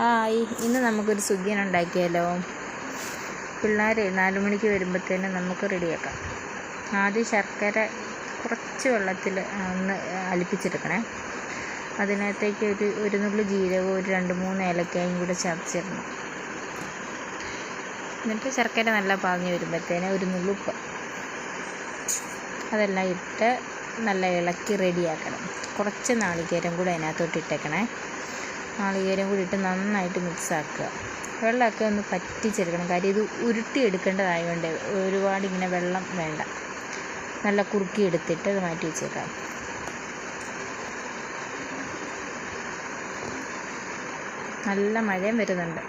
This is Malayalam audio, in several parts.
ഹായ്. ഇന്ന് നമുക്കൊരു സുഖിയൻ ഉണ്ടാക്കിയാലോ? പിള്ളേർ നാല് മണിക്ക് വരുമ്പോഴത്തേനും നമുക്ക് റെഡിയാക്കാം ആദ്യം ശർക്കര കുറച്ച് വെള്ളത്തിൽ ഒന്ന് അലിപ്പിച്ചെടുക്കണേ. അതിനകത്തേക്ക് ഒരു ഒരു നുള്ളി ജീരകവും ഒരു രണ്ട് മൂന്ന് ഏലക്കായും കൂടെ ചതച്ചിടണം. എന്നിട്ട് ശർക്കര നല്ല പാഞ്ഞ് വരുമ്പോഴത്തേന് ഒരു നുള്ളി ഉപ്പ്. അതെല്ലാം ഇട്ട് നല്ല ഇളക്കി റെഡിയാക്കണം കുറച്ച് നാളികേരം കൂടെ അതിനകത്തോട്ട് ഇട്ടേക്കണേ. നാളികേരം കൂടി ഇട്ട് നന്നായിട്ട് മിക്സാക്കുക വെള്ളമൊക്കെ ഒന്ന് പറ്റിച്ചെടുക്കണം. കാര്യം ഇത് ഉരുട്ടി എടുക്കേണ്ടതായതുകൊണ്ട് ഒരുപാട് ഇങ്ങനെ വെള്ളം വേണ്ട. നല്ല കുറുക്കി എടുത്തിട്ട് അത് മാറ്റി വെച്ചേക്കാം. നല്ല മഴയും വരുന്നുണ്ട്.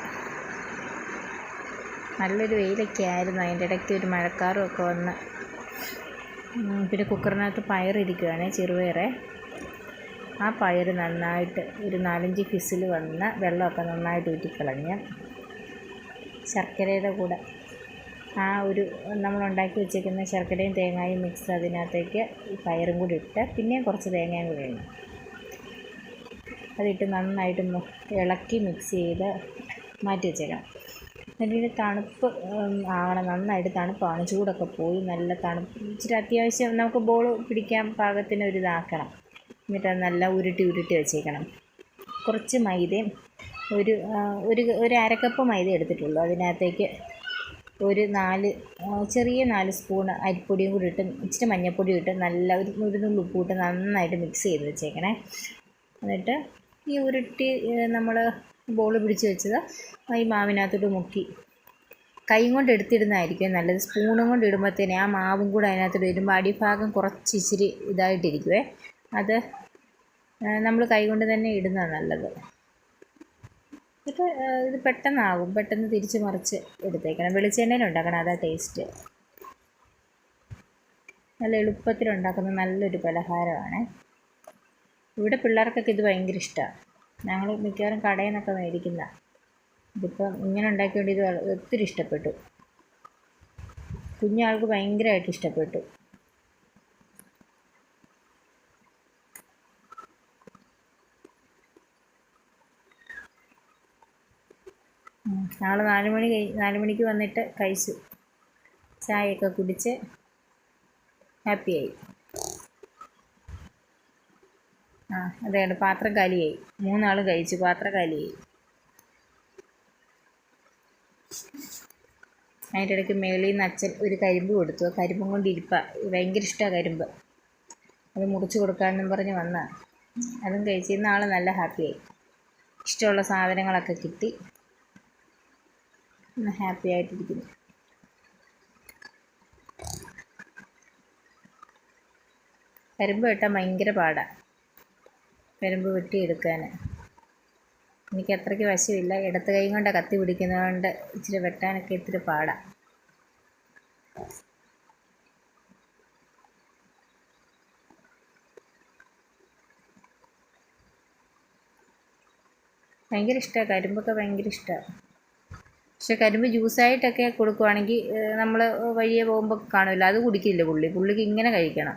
നല്ലൊരു വെയിലൊക്കെ ആയിരുന്നു. അതിന്റെ ഇടയ്ക്ക് ഒരു മഴക്കാറും ഒക്കെ വന്ന്. പിന്നെ കുക്കറിനകത്ത് പയറിരിക്കുകയാണ് ചെറുപയറേ. ആ പയർ നന്നായിട്ട് ഒരു നാലഞ്ച് ഫിസിൽ വന്ന വെള്ളമൊക്കെ നന്നായിട്ട് ഊറ്റിക്കളഞ്ഞ് ശർക്കരയുടെ കൂടെ ആ ഒരു നമ്മൾ ഉണ്ടാക്കി വെച്ചേക്കുന്ന ശർക്കരയും തേങ്ങയും മിക്സ് അതിനകത്തേക്ക് ഈ പയറും കൂടി ഇട്ട് പിന്നെയും കുറച്ച് തേങ്ങയും കൂടി ഇടണം. അതിട്ട് നന്നായിട്ട് ഇളക്കി മിക്സ് ചെയ്ത് മാറ്റി വെച്ചേക്കണം. എന്നിട്ട് തണുപ്പ് ആവണം. നന്നായിട്ട് തണുപ്പാണ്. ചൂടൊക്കെ പോയി നല്ല തണുപ്പ്. ഇച്ചിരി അത്യാവശ്യം നമുക്ക് ബോൾ പിടിക്കാൻ പാകത്തിന് ഒരു ഇതാക്കണം. എന്നിട്ട് നല്ല ഉരുട്ടി ഉരുട്ടി വെച്ചേക്കണം. കുറച്ച് മൈദയും ഒരു ഒരു ഒരു അരക്കപ്പ് മൈദ എടുത്തിട്ടുള്ളൂ. അതിനകത്തേക്ക് ഒരു നാല് ചെറിയ നാല് സ്പൂൺ അരിപ്പൊടിയും കൂടി ഇട്ട് ഇച്ചിരി മഞ്ഞൾപ്പൊടിയും ഇട്ട് നല്ല ഒരു ഒരു ഉപ്പ് ഇട്ട് നന്നായിട്ട് മിക്സ് ചെയ്ത് വെച്ചേക്കണേ. എന്നിട്ട് ഈ ഉരുട്ടി നമ്മൾ ബോൾ പിടിച്ച് വെച്ചത് ഈ മാവിനകത്തോട്ട് മുക്കി. കൈ കൊണ്ട് എടുത്തിടുന്നതായിരിക്കും നല്ലത്. സ്പൂണും കൊണ്ട് ഇടുമ്പോഴത്തേനെ ആ മാവും കൂടെ അതിനകത്തോട്ട് വരുമ്പോൾ അടിഭാഗം കുറച്ച് ഇച്ചിരി ഇതായിട്ടിരിക്കുവേ. അത് നമ്മൾ കൈകൊണ്ട് തന്നെ ഇടുന്നതാണ് നല്ലത്. ഇത് ഇത് പെട്ടെന്നാകും. പെട്ടെന്ന് തിരിച്ച് മറിച്ച് എടുത്തേക്കണം. വെളിച്ചെണ്ണയിൽ ഉണ്ടാക്കണം അതാ ടേസ്റ്റ്. നല്ല എളുപ്പത്തിൽ ഉണ്ടാക്കുന്ന നല്ലൊരു പലഹാരമാണ്. ഇവിടെ പിള്ളേർക്കൊക്കെ ഇത് ഭയങ്കര ഇഷ്ടമാണ് ഞങ്ങൾ മിക്കവാറും കടയിൽ നിന്നൊക്കെ മേടിക്കുന്ന ഇതിപ്പം ഇങ്ങനെ ഉണ്ടാക്കിയോണ്ട് ഇത് ഒത്തിരി ഇഷ്ടപ്പെട്ടു. കുഞ്ഞാൾക്ക് ഭയങ്കരമായിട്ട് ഇഷ്ടപ്പെട്ടു. നാളെ നാല് മണി കഴി നാല് മണിക്ക് വന്നിട്ട് കഴിച്ചു. ചായയൊക്കെ കുടിച്ച് ഹാപ്പിയായി ആ അതെ പാത്രം കാലിയായി. മൂന്നാളും കഴിച്ചു പാത്രം കാലിയായി. അതിന്റെ ഇടയ്ക്ക് മേളിൽ നിന്ന് അച്ഛൻ ഒരു കരിമ്പ് കൊടുത്തു. ആ കരിമ്പും കൊണ്ട് ഇരിപ്പാണ് ഭയങ്കര ഇഷ്ടമാണ് കരിമ്പ്. അത് മുറിച്ച് കൊടുക്കാമെന്നും പറഞ്ഞ് വന്നാൽ അതും കഴിച്ച് നാളെ നല്ല ഹാപ്പിയായി ഇഷ്ടമുള്ള സാധനങ്ങളൊക്കെ കിട്ടി. ഹാപ്പി ആയിട്ടിരിക്കുന്നു. കരിമ്പ് വെട്ടാൻ ഭയങ്കര പാടാണ് കരിമ്പ് വെട്ടിയെടുക്കാൻ എനിക്ക് അത്രയ്ക്ക് വശമില്ല. ഇടത്ത് കൈ കൊണ്ട് കത്തി പിടിക്കുന്നതുകൊണ്ട് ഇച്ചിരി വെട്ടാനൊക്കെ ഇത്തിരി പാടാണ് ഭയങ്കര ഇഷ്ടമാണ് കരിമ്പൊക്കെ ഭയങ്കര ഇഷ്ടമാണ് പക്ഷെ കരിമ്പ് ജ്യൂസായിട്ടൊക്കെ കൊടുക്കുവാണെങ്കിൽ നമ്മൾ വഴിയെ പോകുമ്പോൾ കാണില്ല അത് കുടിക്കില്ല പുള്ളി? പുള്ളിക്ക് ഇങ്ങനെ കഴിക്കണം.